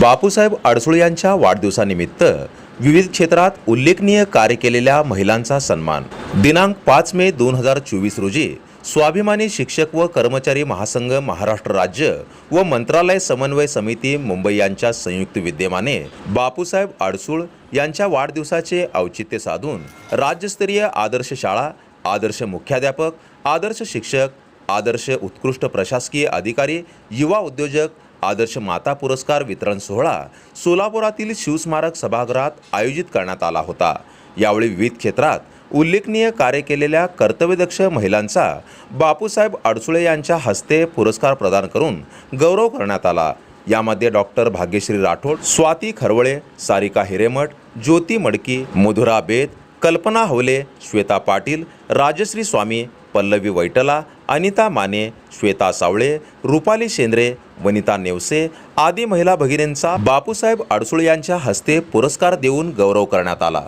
बापूसाहेब अडसुळ यांच्या वाढदिवसानिमित्त विविध क्षेत्रात उल्लेखनीय कार्य केलेल्या महिलांचा सन्मान. दिनांक पाच मे दोन हजार चोवीस रोजी स्वाभिमानी शिक्षक व कर्मचारी महासंघ महाराष्ट्र राज्य व मंत्रालय समन्वय समिती मुंबई यांच्या संयुक्त विद्यमाने बापूसाहेब अडसूळ यांच्या वाढदिवसाचे औचित्य साधून राज्यस्तरीय आदर्श शाळा आदर्श मुख्याध्यापक आदर्श शिक्षक आदर्श उत्कृष्ट प्रशासकीय अधिकारी युवा उद्योजक आदर्श माता पुरस्कार वितरण सोहळा सोलापुरातील शिवस्मारक सभागृहात आयोजित करण्यात आला होता. यावेळी विविध क्षेत्रात उल्लेखनीय कार्य केलेल्या कर्तव्यदक्ष महिलांचा बापूसाहेब अडसुळे यांच्या हस्ते पुरस्कार प्रदान करून गौरव करण्यात आला. यामध्ये डॉक्टर भाग्यश्री राठोड स्वाती खरवळे सारिका हिरेमठ ज्योती मडकी मधुरा बेद कल्पना हवले श्वेता पाटील राजश्री स्वामी पल्लवी वैटला अनिता माने श्वेता सावळे रुपाली शेंद्रे वनिता नेवसे आदी महिला भगिनींचा बापूसाहेब अडसुळे यांच्या हस्ते पुरस्कार देऊन गौरव करण्यात आला.